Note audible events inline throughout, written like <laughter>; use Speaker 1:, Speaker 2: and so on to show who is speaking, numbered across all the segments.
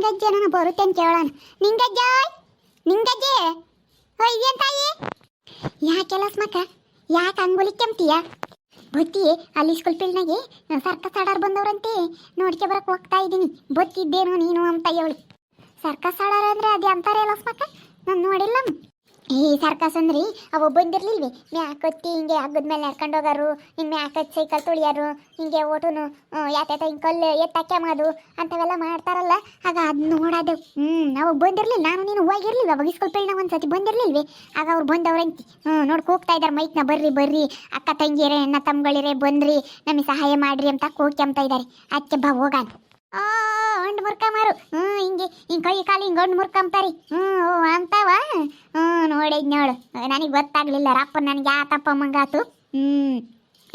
Speaker 1: ನಿಂಗಜ್ಜೆ ನಾನು ಬರುತ್ತೇನೆ ಕೇಳೋಣ. ನಿಂಗಜ್ಜ, ನಿಂಗಜ್ಜೆ. ಇದೇನ್ ತಾಯಿ? ಯಾಕೆಲ್ಲ ಸ್ಮಕ ಯಾಕೆ ಅಂಗುಲಿ ಕೆಮ್ತೀಯ? ಬತ್ತಿ, ಅಲ್ಲಿ ಸ್ಕೂಲ್ ಫೀಲ್ಡ್ನಾಗೆ ಸರ್ಕಸ್ ಆಡಾರ್ ಬಂದವ್ರಂತೆ. ನೋಡ್ಕೆ ಬರಕ್ಕೆ ಹೋಗ್ತಾ ಇದ್ದೀನಿ. ಬತ್ತಿದ್ದೇನು ನೀನು ಅಂತ ಹೇಳಿ. ಸರ್ಕಸ್ ಆಡಾರ ಅಂದ್ರೆ ಅದೇ ಅಂತಾರೆ ಸ್ಮಕ ನಾನು ನೋಡಿಲ್ಲ ಈ ಸರ್ಕಸ್ ಅಂದ್ರಿ, ಅವು ಬಂದಿರ್ಲಿಲ್ವಿ? ಮ್ಯಾಕತ್ತಿ ಹಿಂಗೆ ಹಗ್ಗದ ಮೇಲೆ ನಡ್ಕೊಂಡು ಹೋಗಾರು ಇನ್ನು ಮ್ಯಾಕತ್ ಸೈಕಲ್ ತುಳಿಯಾರು, ಹಿಂಗೆ ಓಟುನು ಯಾತ್ಯಾತ ಹಿಂಗೆ ಕಲ್ಲು ಮಾಡು ಅಂಥವೆಲ್ಲ ಮಾಡ್ತಾರಲ್ಲ, ಆಗ ಅದು ನೋಡೋದು ಹ್ಞೂ ಅವಾಗ ಬಂದಿರ್ಲಿಲ್ಲ ನಾನು ನೀನು ಹೋಗಿರ್ಲಿಲ್ಲ ಅವಾಗ ಸ್ಕೂಲ್ ಪೀಳ್ನ ಒಂದು ಸತಿ ಬಂದಿರಲಿಲ್ವಿ? ಆಗ ಅವ್ರು ಬಂದವ್ರಂತಿ ಹ್ಞೂ ನೋಡ್ಕೊ ಹೋಗ್ತಾ ಇದ್ದಾರೆ ಮೈಕ್ನ ಬರ್ರಿ ಬರ್ರಿ, ಅಕ್ಕ ತಂಗಿರೆ ಅಣ್ಣ ತಮ್ಮಗಳಿರೇ, ಬಂದ್ರಿ, ನಮಗೆ ಸಹಾಯ ಮಾಡ್ರಿ ಅಂತ ಕೂಗ್ಕೊಂತ ಇದ್ದಾರೆ ಅದಕ್ಕೆ ಬಾ, ಹೋಗಾನ. ಆ ಹಣ್ಣು ಮುರ್ಕಮಾರು ಹ್ಞೂ, ಹಿಂಗೆ ಹಿಂಗೆ ಕೈ ಕಾಲು ಹಿಂಗೆ ಗಂಡು ಮುರ್ಕಂತಾರಿ ಹ್ಞೂ ಅಂತವ? ಹ್ಞೂ, ನೋಡಿದ್ ನೋಡು. ನನಗೆ ಗೊತ್ತಾಗ್ಲಿಲ್ಲ, ರಪ್ಪ ನನಗೆ ಯಾಕಪ್ಪ ಮಂಗಾತು. ಹ್ಞೂ.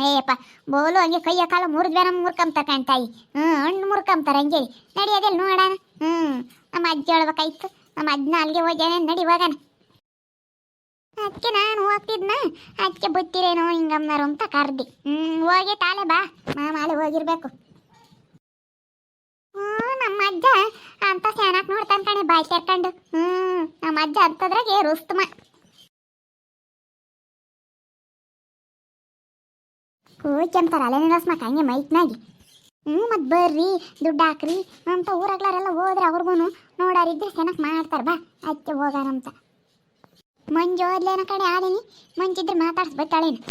Speaker 1: ಏಯಪ್ಪ, ಬೋಲು ಹಂಗೆ ಕೈಯ ಕಾಲು ಮುರಿದ್ವೆ ನಮ್ಮ ಮುರ್ಕಂತಾರ ಕಾಣ್ತಾಯಿ. ಹ್ಞೂ, ಹಣ್ಣು ಮುರ್ಕಂತಾರ ಹಂಗೆ ನಡಿಯೋದಿಲ್ಲ ನೋಡೋಣ. ಹ್ಞೂ, ನಮ್ಮ ಅಜ್ಜಿ ಹೇಳ್ಬೇಕಾಯ್ತು. ನಮ್ಮ ಅಜ್ಜನ ಅಲ್ಲಿಗೆ ಹೋಗ್ಯಾನೆ, ನಡಿ ಹೋಗೋಣ. ಅದಕ್ಕೆ ನಾನು ಹೋಗ್ತಿದ್ನ. ಅದಕ್ಕೆ ಬತ್ತಿರೇನೋ ಹಿಂಗಮ್ನಾರು ಅಂತ ಕರ್ದಿ. ಹ್ಞೂ, ಹೋಗಿ ತಾಲೆ ಬಾ. ಮಾಮಾಲೆ ಹೋಗಿರ್ಬೇಕು. ಹ್ಞೂ ನಮ್ಮ ಅಜ್ಜ ಅಂತ ಸ್ಯಾನಾಕ್ ನೋಡ್ತಾನ ಕಣೆ, ಬಾಯಿ ಸೇರ್ಕೊಂಡು. ಹ್ಞೂ ನಮ್ಮ ಅಜ್ಜ ಅಂತದ್ರಾಗೆ ರುಸ್ತಮ ಕೂಚಂತಾರ ಅಲ್ಲೇ ನಿಲ್ಲಸ್ಮಕ್ಕ ಹಂಗೆ ಮೈಕ್ನಾಗಿ. ಹ್ಞೂ ಮತ್ತೆ ಬರ್ರಿ, ದುಡ್ಡು ಹಾಕ್ರಿ ಅಂತ ಊರಾಗ್ಲಾರೆಲ್ಲ ಹೋದ್ರೆ ಅವ್ರಿಗೂ ನೋಡಾರಿದ್ರೆ ಚೆನ್ನಾಗಿ ಮಾಡ್ತಾರ, ಬಾ ಅದಕ್ಕೆ ಹೋಗಾರಂತ ಮಂಜು ಓದ್ಲೇನ ಕಡೆ ಆದೀನಿ ಮಂಜಿದ್ರೆ ಮಾತಾಡ್ಸ್ಬೇಕಾಳೇನು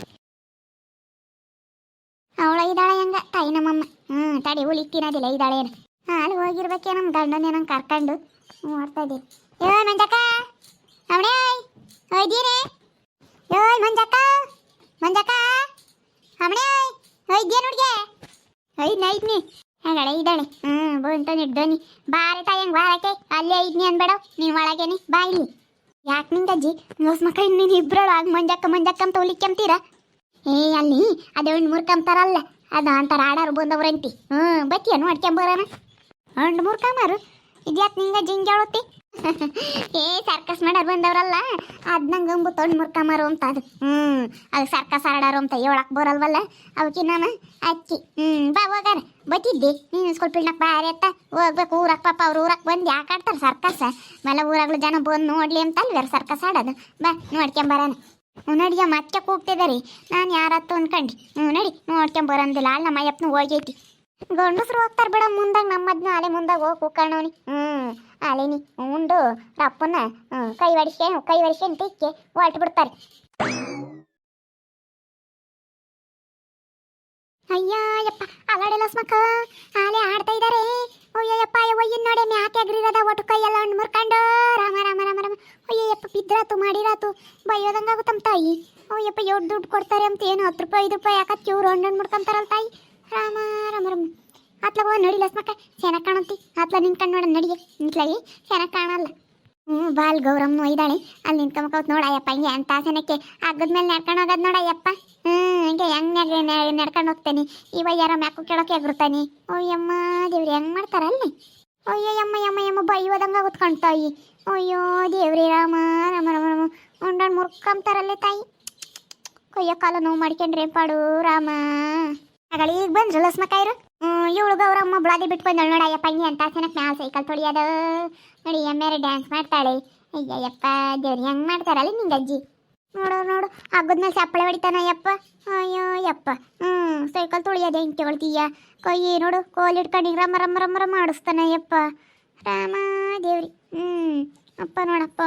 Speaker 1: ಅವಳ ಇದ್ದಾಳೆ ಹೆಂಗ, ತಾಯಿ ನಮ್ಮಮ್ಮ. ಹ್ಞೂ ತಡಿ ಹುಳಿ ತಿನ್ನೋದಿಲ್ಲ ಏನು ಹಾಲು ಹೋಗಿರ್ಬೇಕೆ ನಮ್ಮ ಗಂಡನ ನಂಗೆ ಕರ್ಕೊಂಡು. ನೋಡ್ತಾ ಇದ್ದೀರಿ. ಏಯ್ ಮಂಜಕ್ಕ ಅವಳೇ ಹೋಯ್ದೀರಿ ಏಯ್ ಮಂಜಕ್ಕ ಮಂಜಕ್ಕ ಅವಳೇ ಒಯ್ದ್ಯಾ ನೋಡ್ಗೆ? ಐದ್ನಿ ಐದ್ನಿ ಹಂಗಳೆ, ಇದ್ದಾಳೆ. ಹ್ಞೂ ಬಂತ ನಿಡ್ದೋನಿ ಬಾರೆ ತಾಯಂಗೆ ಬಾರಕ್ಕೆ ಅಲ್ಲೇ ಐದ್ನಿ ಅನ್ಬೇಡ ನೀನು ಒಳಗೇನಿ ಬಾ ಇಲ್ಲಿ. ಯಾಕೆ ನಿಂಗಜ್ಜಿ ನೋಸ್ ಮಕ್ಕಳು, ನೀನು ಇಬ್ಬರಳು ಆಗ ಮಂಜಕ್ಕ ಮಂಜಕ್ಕ ಅಂತ ಹೊಲಿಕ್ಯಂತೀರ ಏ, ಅಲ್ಲಿ, ಅದೇ ಒಂದು ಮುರ್ಕಂತಾರಲ್ಲ ಅದು ಅಂತಾರ ಆಡಾರು ಬಂದವ್ರಂತಿ. ಹ್ಞೂ, ಬತ್ತಿಯ ನೋಡ್ಕೊಂಬರೋಣ ಹಣ್ಣು ಮುರ್ಕಂಬಾರು ಇದ್ಯಾತ್ ನಿಂಗೆ ಜಿಂಜಾಳುತ್ತಿ <laughs> ಏ, ಸರ್ಕಸ್ ಮಾಡೋರು ಬಂದವರಲ್ಲ. ಅದ್ ನಂಗೆ ಅಂಬು ತೊಂಡು ಮುರ್ಕಂಬಾರು ಅಂತ ಅದು. ಹ್ಞೂ ಅದು ಸರ್ಕಸ್ ಆಡಾರು ಅಂತ ಹೇಳಕ್ ಬರಲ್ವಲ್ಲ? ಅವಕ್ಕೆ ನಾನು ಅಚ್ಚಿ ಹ್ಞೂ ಬಾ ಹೋಗಾರ. ಬತ್ತಿದ್ದೆ? ನೀನು ಸ್ಕೂಲ್ ಇಳ್ನಕ್ ಬಾರಿ ಅತ್ತ. ಹೋಗ್ಬೇಕು ಊರಕ್ ಪಾಪ ಅವ್ರ ಊರಕ್ ಬಂದು ಯಾಕೆ ಆಡ್ತಾರೆ ಸರ್ಕಸ್? ಮೇಲೆ ಊರಾಗ್ಲು ಜನ ಬಂದು ನೋಡ್ಲಿ ಅಂತ ಅಲ್ವೇರು ಸರ್ಕಸ್ ಆಡೋದು. ಬಾ ನೋಡ್ಕೊಂಬರಾನ ನಡಿಯ ಮತ್ತೆ ಕೂಗ್ತಿದ್ದಾರೆ ನಾನು ಯಾರತ್ತು ಅನ್ಕಂಡು. ಹ್ಞೂ ನಡಿ ನೋಡ್ಕೊಂಬರಂದಿಲ್ಲ ಅಲ್ಲ ನಮ್ಮ ಅಯ್ಯಪ್ಪನ ಹೋಗೈತಿ. ಗಂಡಸ್ರು ಹೋಗ್ತಾರೆ ಬಿಡ, ಮುಂದಾಗ ನಮ್ಮದ್ನ ಅಲೆ ಮುಂದಾಗ ಹೋಗಿ ಕೂಕಣವನಿ ಹ್ಞೂ ಅಲೆನಿ ಉಂಡು ರಪ್ಪನ ಕೈ ಒಡಿಸ್ಕೆ ಕೈ ಒಡಿಸ್ಕೆ ತಿಕ್ಕೆ ಹೊರಟು ಬಿಡ್ತಾರೆ. ಅಯ್ಯಪ್ಪ ಯಪ್ಪ ಅಲ್ಲಾಡೆಲ್ಲ ಸ್ಮಕ ಆಲೆ ಆಡ್ತಾ ಇದ್ದಾರೆ ಅಯ್ಯಯ್ಯಪ್ಪ ಅಯ್ಯೋ ನೋಡಿ, ಮ್ಯಾಕೆ ಅಗ್ರಿರದ ಒಟ್ಟು ಕೈಯೆಲ್ಲ ಹಣ್ಣು ಮುರ್ಕೊಂಡು. ರಾಮ ರಾಮ ರಾಮ ರಾಮ. ಅಯ್ಯಯ್ಯಪ್ಪ ಬಿದ್ರಾತು, ಮಾಡಿರಾತು. ಬೈಯೋದಂಗಾಗುತ್ತಮ್ಮ ತಾಯಿ. ಅಯ್ಯಪ್ಪ, ಎಷ್ಟು ದುಡ್ಡು ಕೊಡ್ತಾರೆ ಅಂತ ಏನು, ಹತ್ತು ರೂಪಾಯಿ, ಐದು ರೂಪಾಯಿ, ಯಾಕತ್ತೆ ಇವ್ರು ಹಣ್ಣು ಮುಡ್ಕೊಂತಾರಲ್ಲ ತಾಯಿ? ರಾಮ ರಾಮ ರಾಮ. ಅತ್ಲಾಗ ಹೋಗಿ ಮಕ್ಕ ಚೆನ್ನಾಗಿ ಕಾಣಂತಿ. ಅತ್ಲ ನಿಂತ್ಕೊಂಡು ನೋಡ ನಡಿಗೆ ನಿಂತ್ಲಾಗಿ ಚೆನ್ನಾಗಿ ಕಾಣಲ್ಲ. ಹ್ಞೂ, ಬಾಲ್ ಗೌರಮ್ಮ ಇದ್ದಾಳೆ ಅಲ್ಲಿ ನಿಂತ್ಕೊಂಬಕೌತ್ ನೋಡಯ್ಯಪ್ಪ, ಹಿಂಗೆ ಅಂತ ಸೆನಕ್ಕೆ. ಹಗ್ಗದ ಮೇಲೆ ನಡ್ಕೊಂಡು ಹೋಗೋದು ನೋಡಯ್ಯಪ್ಪ. ಹ್ಞೂ, ಹಿಂಗೆ ಹೆಂಗೆ ನಡ್ಕೊಂಡು ಹೋಗ್ತೇನೆ. ಇವ ಯಾರೋ ಮ್ಯಾಕು ಕೇಳೋಕೆ ಎಗ್ರುತ್ತಾನೆ ಅಯ್ಯಮ್ಮ ದೇವ್ರಿ, ಹೆಂಗೆ ಮಾಡ್ತಾರಲ್ಲಿ? ಅಯ್ಯೋ, ಯಮ್ಮ ಯಮ್ಮ ಯಮ್ಮ ಬೈಯೋದಂಗ ತಾಯಿ. ಅಯ್ಯೋ, ದೇವ್ರಿ, ರಾಮ ರಾಮ ರಾಮ ರಾಮ. ಉಂಡಾಣ್ ಮುರ್ಕೊಂತಾರಲ್ಲೇ ತಾಯಿ. ಕೊಯ್ಯೋ ಕಾಲು ನೋವು ಮಾಡ್ಕೊಂಡ್ರೆ ಪಾಡು, ರಾಮ. ಈಗ ಬಂದ್ರು ಲಸ್ಮಕಾಯಿರು ಇವಳು ಗೌರಮ್ಮ ಬ್ಲಾದಿ ಬಿಟ್ಟು ಬಂದಳು ನೋಡಯ್ಯಪ್ಪ ಹಿಂಗೆ ಅಂತ ಸೆನಕ್ ಮ್ಯಾಲ ಸೈಕಲ್ ತೊಳಿಯೋದು. ನೋಡಿ ಎಮ್ಮೆರೆ ಡ್ಯಾನ್ಸ್ ಮಾಡ್ತಾಳೆ. ಅಯ್ಯಯ್ಯಪ್ಪ, ದೇವ್ರಿ ಹೆಂಗ್ ಮಾಡ್ತಾರಲ್ಲ ನಿಂಗಜ್ಜಿ ನೋಡು ನೋಡು, ಹಗ್ಗದ ಸಪ್ಪಳೆ ಹೊಡಿತಾನ ಯಪ್ಪ ಅಯ್ಯೋ ಯಪ್ಪ ಹ್ಞೂ ಸೈಕಲ್ ತುಳಿಯೋದೆ ಹೆಂಗೆ ಕೇಳ್ತೀಯ ಕೈ ನೋಡು, ಕೋಲ್ ಇಟ್ಕೊಂಡು ರಮ ರಮ್ಮ ರಮ್ಮ ರಮ್ಮ ಮಾಡಿಸ್ತಾನ ಯಪ್ಪ ರಾಮ ದೇವ್ರಿ. ಹ್ಞೂ ಅಪ್ಪ ನೋಡಪ್ಪ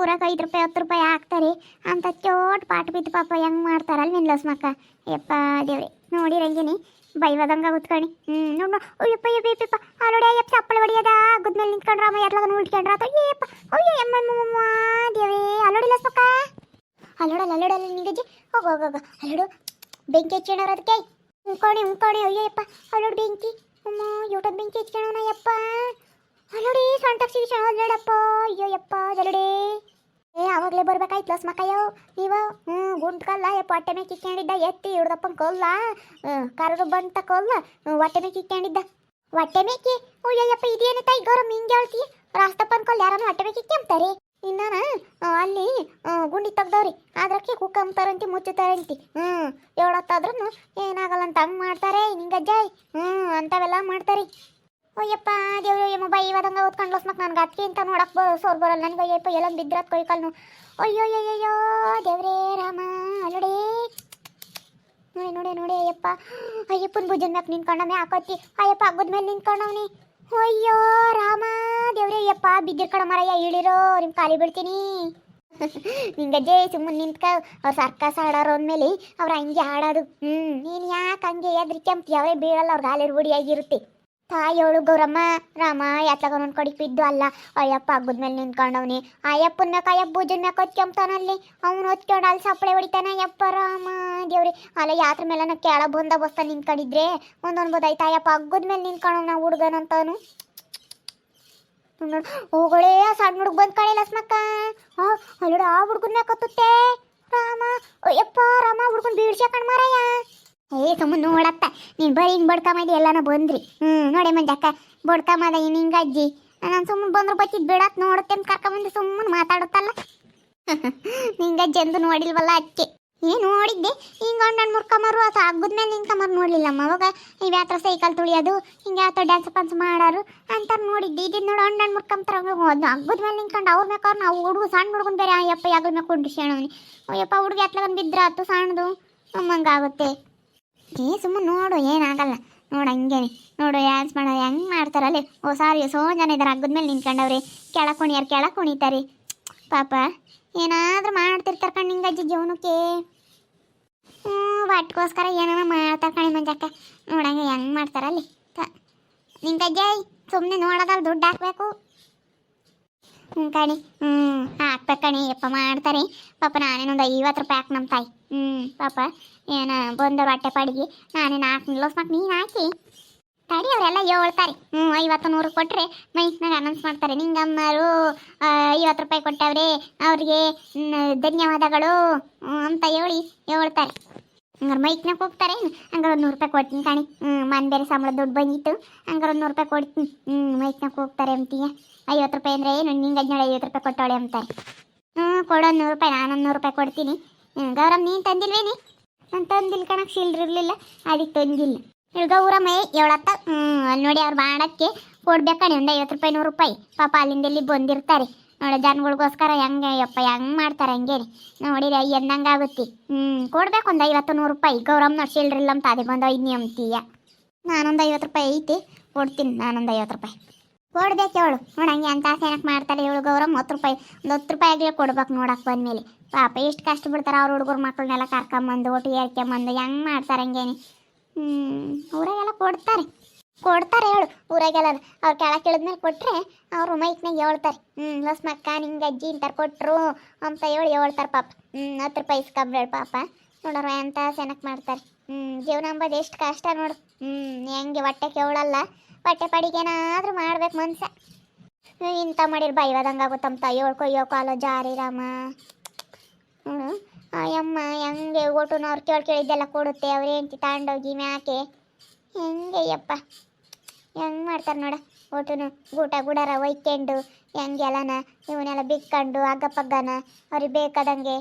Speaker 1: ಊರಾಗ ಐದು ರೂಪಾಯಿ, ಹತ್ತು ರೂಪಾಯಿ ಹಾಕ್ತಾರೆ. ಅಂತ ಚೋಟ್ ಪಾಟ್ ಬಿದ್ದು ಪಾಪ ಹೆಂಗೆ ಮಾಡ್ತಾರಲ್ಲ ನಿನ್ನ ಲಸ್ಮಕ್ಕ ಯಪ್ಪ ದೇವ್ರಿ. ನೋಡಿ ರಂಗಿನಿ, ಬೈವದಂಗ ಕುತ್ಕಣಿ ಹ್ಞೂ ನೋಡ್ ಅಯ್ಯಪ್ಪ ಯಪ್ಪ ಯಪ್ಪ ಅಲ್ಲೋಡಿ ಅಯ್ಯಪ್ಪ ಚಪ್ಪಳೆ ಹೊಡಿಯದ. ಗುದ್ ಮೇಲೆ ನಿಂತ್ಕೊಂಡ್ರ ಅಮ್ಮ ಎಲ್ಲ ನೋಡ್ಕೊಂಡ್ರ ಅಥವಾ ಏಪ್ಪ ಅಯ್ಯೋ, ಎಮ್ಮ ದೇವೇ ಅಲ್ಲೋಡಿಲ್ಲ ಪಕ್ಕ ಅಲ್ಲೋಡಲ್ಲ ಅಲ್ಲೋಡಲ್ಲ ನಿಂಗಜ್ಜಿ. ಹೋಗ ಹೋಗ ಅಲ್ಲೋಡು, ಬೆಂಕಿ ಹಚ್ಚಿಣವ್ರ ಅದಕ್ಕೆ ಉಂಕೋಣಿ ಉಂಕೋಣಿ ಅಯ್ಯಪ್ಪ ಅಲ್ಲೋಡು ಬೆಂಕಿ. ಅಮ್ಮ ಯೂಟ್ಯೂಬ್ ಬೆಂಕಿ ಹಚ್ಕೊಳೋಣ ಯಪ್ಪ ಅಲ್ಲೋಡಿ ಸಣ್ಣ ತಕ್ಷಿ ಅಲ್ಲೋಡಪ್ಪ ಅಯ್ಯೋ ಯಪ್ಪ ಅಲ್ಲೋಡಿ. ಏ ಆವಾಗಲೇ ಬರ್ಬೇಕಾಯ್ತು ಲಸ್ ಮಕ್ಕಯ್ಯೋ ನೀವು ಹ್ಞೂ ಗುಂಟ್ಕಲ್ಲ ಯಪ್ಪ ಹೊಟ್ಟೆ ಮೇಲೆ ಕಿಕ್ಕೊಂಡಿದ್ದ ಎತ್ತಿ ಹಿಡ್ದಪ್ಪನ ಕೊಲ್ಲ. ಕರದು ಬಂತ ಕೊಲ್ಲ. ಹೊಟ್ಟೆ ಮೇಲೆ ಕಿಕ್ಕೊಂಡಿದ್ದ ಹೊಟ್ಟೆ ಮೇಕಿ ಅಯ್ಯಪ್ಪ ಇದೇನು ತಾಯಿ ಗೌರವ ಹಿಂಗೆ ಹೇಳ್ತಿ? ರಾಸ್ತಪ್ಪನ ಕೊಲ್ಲ ಯಾರನ್ನ ಹೊಟ್ಟೆ ಮೇಲೆ ಕಿಕ್ಕಂತಾರೆ ಇನ್ನಾನ? ಅಲ್ಲಿ ಗುಂಡಿ ತೆಗ್ದವ್ರಿ. ಅದ್ರಕ್ಕೆ ಕುಕ್ಕಂತಾರಂತಿ ಮುಚ್ಚುತ್ತಾರಂತಿ. ಹ್ಞೂ ಹೇಳತ್ತಾದ್ರೂ ಏನಾಗಲ್ಲ ಅಂತ ಹಂಗೆ ಮಾಡ್ತಾರೆ ಹಿಂಗಜ್ಜಾಯ್ ಹ್ಞೂ, ಅಂಥವೆಲ್ಲ ಮಾಡ್ತಾರೆ. ಅಯ್ಯಪ್ಪ, ದೇವ್ರು ಯಮ್ಮ ಬೈ ಇವದಂಗ ಓದ್ಕೊಂಡು ಲೋಸ್ಮಕ್ ನನ್ಗೆ. ಅದಕ್ಕೆ ಅಂತ ನೋಡಕ್ ಸೋರ್ ಬರಲ್ಲ. ನನಗೆ ಅಯ್ಯಪ್ಪ ಎಲ್ಲ ಬಿದ್ರತ್ ಕೈ ಕಾಲು ಅಯ್ಯೋ ಅಯ್ಯಯ್ಯೋ ದೇವ್ರೇ, ರಾಮ, ಅಲ್ಲಡೆ. ನೋಡಿ ನೋಡಿ ನೋಡಿ, ಅಯ್ಯಪ್ಪ. ಅಯ್ಯಪ್ಪನ ಭುಜನ್ ಮ್ಯಾಕ್ ನಿಂತ್ಕೊಂಡವ್ನೆ ಹಾಕೋತಿ ಅಯ್ಯಪ್ಪ ಹಗ್ಗದ ಮೇಲೆ ನಿಂತ್ಕೊಂಡವ್ನಿ ಅಯ್ಯೋ, ರಾಮ, ದೇವ್ರೇ, ಅಯ್ಯಪ್ಪ. ಬಿದ್ದಿರ್ಕಣ ಮರಯ್ಯ, ಇಳಿರೋ ನಿಮ್ಮ ಕಾಲಿ ಬಿಡ್ತೀನಿ <laughs> ನಿಂಗಜ್ಜೆ ಸುಮ್ಮನೆ ನಿಂತ್ಕ. ಅವ್ರು ಸರ್ಕಸ್ ಆಡೋರು ಅಂದ್ಮೇಲೆ ಅವ್ರು ಹಂಗೆ ಆಡೋದು ಹ್ಞೂ ನೀನು ಯಾಕೆ ಹಂಗೆ ಎದ್ರಿಕೆ ಅವರೇ ಬೀಳಲ್ಲ, ಅವ್ರ ಗಾಲಿ ರೂಢಿಯಾಗಿರುತ್ತೆ ತಾಯಿಯವಳು ಗೌರಮ್ಮ, ರಾಮ ಯಾತ್ಲಾಗ ಒಂದ್ ಕಡಿಕ್ ಬಿದ್ದು ಅಲ್ಲ. ಅಯ್ಯಪ್ಪ ಮೇಲೆ ನಿಂತ್ಕೊಂಡವ್ನಿ. ಅಯ್ಯಪ್ಪನ ಮ್ಯಾಕ ಅಯ್ಯಪ್ಪ ಭುಜನ್ ಮ್ಯಾಕ ಹೊಚ್ಕೊಂತಾನಲ್ಲಿ ಅವ್ನು ಹೊತ್ಕೊಂಡು ಅಲ್ಲಿ ಸಪ್ಳೆ ಹೊಡಿತಾನ ಅಯ್ಯಪ್ಪ, ರಾಮ, ದೇವ್ರಿ. ಅಲ್ಲ, ಯಾತ್ರ ಮೇಲೆ ನಾ ಕೆಳ ಬಂದ ಬಸ್ತ ನಿಂತ್ಕೊಂಡಿದ್ರೆ ಒಂದೊಂದು ಬದೈ ಅಯ್ಯಪ್ಪ ಮೇಲೆ ನಿಂತ್ಕೊಂಡವ್ ನಾ ಹುಡುಗನಂತಾನು ಹೋಗಳೇ ಸಣ್ಣ ಹುಡುಗ ಬಂದ್ ಕಳೆ ಲಸ್ಮಕ್ಕ ಅಲ್ಲಡ ಆ ಹುಡುಗನ ಮ್ಯಾಕ ಹತ್ತುತ್ತೆ? ರಾಮ, ಅಯ್ಯಪ್ಪ, ರಾಮ ಹುಡುಗನ್ ಬೀಳ್ಸ್ಯಾಕಣ್ ಮಾರಯ್ಯ ಏ ಸುಮ್ಮನೆ ನೋಡತ್ತ ನೀನ್ ಬರೀ ಹಿಂಗ್ ಬಡ್ಕಮದಿ ಎಲ್ಲಾನ ಬಂದ್ರಿ. ಹ್ಮ್, ನೋಡಿ ಮಂಜಕ್ಕ ಬಡ್ಕಮದ ಇನ್ ಹಿಂಗ ಅಜ್ಜಿ. ನಾನು ಸುಮ್ಮನೆ ಬಂದ್ರು ಬಚ್ಚಿದ್ ಬಿಡತ್, ನೋಡುತ್ತೆ ಅಂತ ಕರ್ಕೊಂಬಂದು ಸುಮ್ಮನೆ ಮಾತಾಡುತ್ತಲ್ಲ. <laughs> ನಿಂಗಜ್ಜಿ ಎಂದು ನೋಡಿಲ್ವಲ್ಲ ಅಕ್ಕೆ. ಏ, ನೋಡಿದ್ದೆ. ಹಿಂಗ ಅಣ್ಣನ್ ಮುರ್ಕಮರು ಅಥವಾ ಹಗ್ಗದ ಮೇಲೆ ನಿಂತ್ಕಮರು ನೋಡ್ಲಿಲ್ಲಮ್ಮ. ಅವಾಗ ಇವ್ ಯಾತ್ರ ಸೈಕಲ್ ತುಳಿಯೋದು, ಹಿಂಗೆ ಯಾತ್ರ ಡ್ಯಾನ್ಸ್ ಪನ್ಸ್ ಮಾಡಾರು ಅಂತ ನೋಡಿದ್ದೆ. ಇದನ್ನ ನೋಡಿ ಅಣ್ಣನ್ ಮುರ್ಕಂತಾರ ಹಗ್ಗದ ಮೇಲೆ ನಿಂತ್ಕೊಂಡು ಅವ್ರ ಮ್ಯಾಕ ನಾವು ಹುಡುಗ ಸಣ್ಣ ಹುಡುಗನ್ ಬೇರೆ. ಅಯ್ಯಪ್ಪ ಯಾಗಲ್ ಮ್ಯಾಕ ಕೊಂಡು ಶೇಣವನಿ ಅಯ್ಯಪ್ಪ, ಹುಡುಗ ಎತ್ಲಗನ್ ಅತ್ತು ಸಣ್ಣದು. ಅಮ್ಮಂಗಾಗುತ್ತೆ ಏ ಸುಮ್ಮನೆ ನೋಡು ಏನಾಗಲ್ಲ ನೋಡು ಹಂಗೇನೆ ನೋಡು ಡ್ಯಾನ್ಸ್ ಮಾಡೋ, ಹೆಂಗೆ ಮಾಡ್ತಾರಲ್ಲಿ? ಓ, ಸಾರಿ ಸೋ ಜನ ಇದ್ದಾರೆ ಹಗ್ಗದ ಮೇಲೆ ನಿಂತ್ಕೊಂಡವ್ರಿ. ಕೆಳ ಕುಣಿಯಾರು ಕೆಳ ಕುಣಿತಾರೆ ಪಾಪ, ಏನಾದರೂ ಮಾಡ್ತಿರ್ತಾರ ಕಣ್ಣು ನಿಂಗಜ್ಜಿ ಜೀವನಕ್ಕೆ. ಹ್ಞೂ ವಾಟ್ಗೋಸ್ಕರ ಏನೋ ಮಾಡ್ತಾರ ಕಣಿ ಮಂಜಕ್ಕ ನೋಡಂಗೆ ಹೆಂಗೆ ಮಾಡ್ತಾರಲ್ಲಿ? ತ, ನಿಂಗಜ್ಜಿ ಸುಮ್ಮನೆ ನೋಡೋದಲ್ಲಿ ದುಡ್ಡು ಹಾಕ್ಬೇಕು. ಕಣಿ ಹ್ಞೂ ಹಾಕ್ಬೇಕು ಕಣಿ. ಮಾಡ್ತಾರೆ. ಪಾಪ ನಾನೇನೊಂದು ಐವತ್ತು ರೂಪಾಯಿ ಹಾಕಿ ನಮ್ಮ ತಾಯಿ. ಹ್ಞೂ ಪಾಪ ಏನ ಬಂದವ್ರು ಬಟ್ಟೆ ಪಾಡಿಗೆ ನಾನೇನು ಲೋಸ್ ಮಾಡಿ ನೀನು ಹಾಕಿ. ತಡಿ, ಅವರೆಲ್ಲ ಹೇಳ್ತಾರೆ. ಹ್ಞೂ ಐವತ್ತು ನೂರು ಕೊಟ್ಟರೆ ಮೈಸ್ನಾಗ ಅನೌನ್ಸ್ ಮಾಡ್ತಾರೆ. ನಿಂಗಮ್ಮರು ಐವತ್ತು ರೂಪಾಯಿ ಕೊಟ್ಟವ್ರೆ, ಅವ್ರಿಗೆ ಧನ್ಯವಾದಗಳು ಅಂತ ಹೇಳಿ ಹೇಳ್ತಾರೆ. ಹಂಗಾರೆ ಮೈಕ್ನಾಗ ಹೋಗ್ತಾರೆ ಹಂಗಾರೆ ಒಂದು ನೂರು ರೂಪಾಯಿ ಕೊಡ್ತೀನಿ ಕಾಣಿ. ಹ್ಞೂ ಬೇರೆ ಸಂಬಳ ದುಡ್ಡು ಬಂದಿತ್ತು. ಹಂಗಾರೆ ಒಂದು ನೂರು ರೂಪಾಯಿ ಕೊಡ್ತೀನಿ. ಹ್ಞೂ ಮೈಕ್ನಾಗ ಹೋಗ್ತಾರೆ ಅಂತೀಯ ಐವತ್ತು ರೂಪಾಯಿ ಅಂದರೆ ಏನು? ನಿಂಗೆ ಹದಿನೇಳು, ಐವತ್ತು ರೂಪಾಯಿ ಕೊಟ್ಟವಳೆ ಅಂತಾರೆ. ಹ್ಞೂ ಕೊಡೋ ನೂರು ರೂಪಾಯಿ ನಾನೊಂದು ನೂರು ರೂಪಾಯಿ ಕೊಡ್ತೀನಿ. ಹ್ಞೂ ಗೌರವ್ ನೀನು ತಂದಿಲ್ವೇನಿ ನಾನು ತಂದಿಲ್ಲ ಕಣಕ್ಕೆ ಸಿಲ್ಡ್ರ್ ಇರಲಿಲ್ಲ. ಅದಕ್ಕೆ ತಂದಿಲ್ಲ. ಹೇಳು ಗೌರಮ್ಮ ಹೇಳತ್ತ ಹ್ಞೂ ಅಲ್ಲಿ ನೋಡಿ ಅವ್ರು ಮಾಡೋಕ್ಕೆ ಕೊಡ್ಬೇಕಣಿ ಒಂದು ಐವತ್ತು ರೂಪಾಯಿ, ನೂರು ರೂಪಾಯಿ. ಪಾಪ ಅಲ್ಲಿಂದ ಇಲ್ಲಿ ಬಂದಿರ್ತಾರೆ. ನೋಡಿ, ಜನಗಳಿಗೋಸ್ಕರ ಹೆಂಗೆ, ಯಪ್ಪ, ಹೆಂಗೆ ಮಾಡ್ತಾರೆ ಹಂಗೆ ನೋಡಿರಿ ಎಂದಂಗೆ ಆಗುತ್ತೆ ಹ್ಞೂ ಕೊಡ್ಬೇಕು ಒಂದು ಐವತ್ತು ನೂರು ರೂಪಾಯಿ. ಗೌರಮ್ಮ ನೋಡಿ ಸಿಲ್ಡ್ರ್ ಇಲ್ಲ ಅಂತ ಅದೇ ಒಂದು ಐದು ಅಂತೀಯ ನಾನೊಂದು ಐವತ್ತು ರೂಪಾಯಿ ಐತಿ, ಕೊಡ್ತೀನಿ ನಾನೊಂದು ಐವತ್ತು ರೂಪಾಯಿ. ಕೊಡ್ಬೇಕು ಹೇಳು. ನೋಡಂಗೆ ಅಂತ ಏನಕ್ಕೆ ಮಾಡ್ತಾರೆ ಹೇಳು ಗೌರಮ್ಮ ಹತ್ತು ರೂಪಾಯಿ, ಒಂದು ಹತ್ತು ರೂಪಾಯಿ ಆಗಲೇ ಕೊಡ್ಬೇಕು ನೋಡಕ್ಕೆ ಬಂದಮೇಲೆ. ಪಾಪ, ಎಷ್ಟು ಕಷ್ಟ ಬಿಡ್ತಾರೆ ಅವ್ರ ಹುಡುಗರು ಮಕ್ಕಳನ್ನೆಲ್ಲ ಕರ್ಕೊಂಬಂದು ಒಟ್ಟು ಏರ್ಕೊಂಬಂದು ಹೆಂಗೆ ಮಾಡ್ತಾರೆ ಹಂಗೇನೆ. ಹ್ಞೂ ಊರಾಗೆಲ್ಲ ಕೊಡ್ತಾರೆ. ಕೊಡ್ತಾರೆ ಹೇಳು, ಊರಾಗೆಲ್ಲ ಅವ್ರು ಕೆಳಗೆ ಕೇಳಿದ್ಮೇಲೆ ಕೊಟ್ಟರೆ ಅವರು ಮೈಕ್ನಾಗ ಹೇಳ್ತಾರೆ. ಹ್ಞೂ ಲಸ್ ಮಕ್ಕ, ನಿಂಗೆ ಅಜ್ಜಿ ಇಂತಾರೆ ಕೊಟ್ಟರು ಅಂತ ಹೇಳಿ ಹೇಳ್ತಾರೆ ಪಾಪ. ಹ್ಞೂ ಹತ್ತು ರೂಪಾಯಿ ಇಸ್ಕೊಂಬೇಡ ಪಾಪ. ನೋಡೋರು ಎಂಥ ಸೆನಕ್ ಮಾಡ್ತಾರೆ. ಹ್ಞೂ ಜೀವನ ಅಂಬೋದು ಎಷ್ಟು ಕಷ್ಟ ನೋಡು. ಹ್ಞೂ ಹೆಂಗೆ ಹೊಟ್ಟೆ ಕೇಳಲ್ಲ ಹೊಟ್ಟೆ ಪಡಿಗೇನಾದರೂ ಮಾಡ್ಬೇಕು ಮನ್ಸ. ಇಂಥ ಮಾಡಿರ್ ಬೈವದಂಗೆ ಆಗುತ್ತಂತ ಏಳು ಕೊಯ್ಯೋ ಕಾಲೋ ಜಾರಿ ರಾಮ. ಹ್ಞೂ ಅಯ್ಯಮ್ಮ ಹೆಂಗೆ ಒಟ್ಟುನವ್ರು ಕೇಳಿ ಕೇಳಿದ್ದೆಲ್ಲ ಕೊಡುತ್ತೆ, ಅವ್ರು ಹೆಂಡ್ತಿ ತಗೊಂಡೋಗಿ ಮ್ಯಾಕೆ. ಹೆಂಗೆ ಯಪ್ಪ. ಹೆಂಗೆ ಮಾಡ್ತಾರೆ ನೋಡ? ಒಟ್ಟುನು ಗೂಟ ಗುಡಾರ ಒಯ್ಕೊಂಡು ಹೆಂಗೆಲ್ಲನ ಇವನ್ನೆಲ್ಲ ಬಿಕ್ಕೊಂಡು, ಅಗ್ಗಪಗ್ಗನ, ಅವ್ರಿಗೆ ಬೇಕಾದಂಗೆ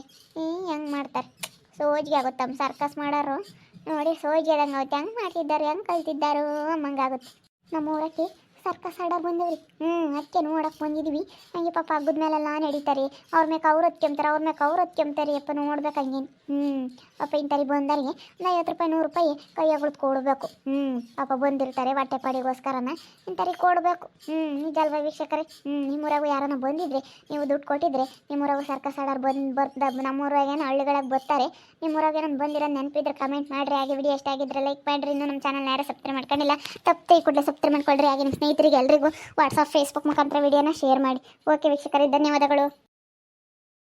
Speaker 1: ಹೆಂಗೆ ಮಾಡ್ತಾರೆ? ಸೋಜಿಗೆ ಆಗುತ್ತಮ್ಮ ಸರ್ಕಸ್ ಮಾಡೋರು? ನೋಡಿ ಸೋಜಿ ಆದಂಗೆ ಆಗುತ್ತೆ. ಹೆಂಗೆ ಮಾಡ್ತಿದ್ದಾರೆ, ಹೆಂಗೆ ಕಲ್ತಿದ್ದಾರೋ ಅಮ್ಮಂಗಾಗುತ್ತೆ ನಮ್ಮ ಊರಕ್ಕೆ ಸರ್ಕಸ್ ಆಡೋರು ಬಂದವ್ರಿ ಹ್ಞೂ ಅದಕ್ಕೆ ನೋಡಕ್ಕೆ ಬಂದಿದ್ವಿ. ಹಂಗೆ ಪಾಪ ಹಗ್ಗದ ಮೇಲೆಲ್ಲ ನಡೀತಾರೆ. ಅವ್ರ ಮ್ಯಾಕ ಅವ್ರು ಹತ್ಕೊಂತಾರೆ ಅವ್ರ ಮ್ಯಾಕ ಅವ್ರು ಹತ್ಕೊಂತಾರೆ ಅಪ್ಪ ನೋಡ್ಬೇಕು ಹಂಗೇನು. ಹ್ಞೂ ಪಾಪ ಇಂಥಲ್ಲಿ ಬಂದವ್ರಿಗೆ ಒಂದು ಐವತ್ತು ರೂಪಾಯಿ, ನೂರು ರೂಪಾಯಿ ಕೈಯಾಗಳು ಕೊಡಬೇಕು. ಹ್ಞೂ ಪಾಪ ಬಂದಿರ್ತಾರೆ ಹೊಟ್ಟೆ ಪಾಡಿಗೋಸ್ಕರನ. ಇಂಥವ್ರಿಗೆ ಕೊಡಬೇಕು. ಹ್ಞೂ ನಿಜಲ್ವ ವೀಕ್ಷಕರೇ? ಹ್ಞೂ ನಿಮ್ಮೂರಾಗೂ ಯಾರನ್ನ ಬಂದಿದ್ರೆ, ನೀವು ದುಡ್ಡು ಕೊಟ್ಟಿದ್ರೆ ನಿಮ್ಮೂರಾಗೂ ಸರ್ಕಸ್ ಆಡೋರು ಬಂದು ಬರ್ದ ನಮ್ಮೂರಾಗೇನು ಹಳ್ಳಿಗಳಿಗೆ ಬರ್ತಾರೆ. ನಿಮ್ಮೂರಾಗೇನೊಂದು ಬಂದಿರೋ ನೆನಪಿದ್ರೆ ಕಮೆಂಟ್ ಮಾಡಿರಿ. ಹಾಗೆ ವಿಡಿಯೋ ಎಷ್ಟಾಗಿದ್ರೆ ಲೈಕ್ ಮಾಡಿರಿ. ಇನ್ನೂ ನಮ್ಮ ಚಾನಲ್ ಯಾರು ಸಬ್ಸ್ಕ್ರೈಬ್ ಮಾಡ್ಕೊಂಡಿಲ್ಲ ತಪ್ಪು ಕೂಡಲೇ ಸಬ್ಸ್ಕ್ರೈಬ್ ಮಾಡ್ಕೊಳ್ರಿ. ಹಾಗೆ ನಿಮ್ಮ ಸ್ನೇಹಿತರಿಗೆ ಎಲ್ರಿಗೂ ವಾಟ್ಸಪ್ ಫೇಸ್ಬುಕ್ ಮುಖಾಂತರ ವಿಡಿಯೋನ ಶೇರ್ ಮಾಡಿ. ಓಕೆ ವೀಕ್ಷಕರೇ ಧನ್ಯವಾದಗಳು.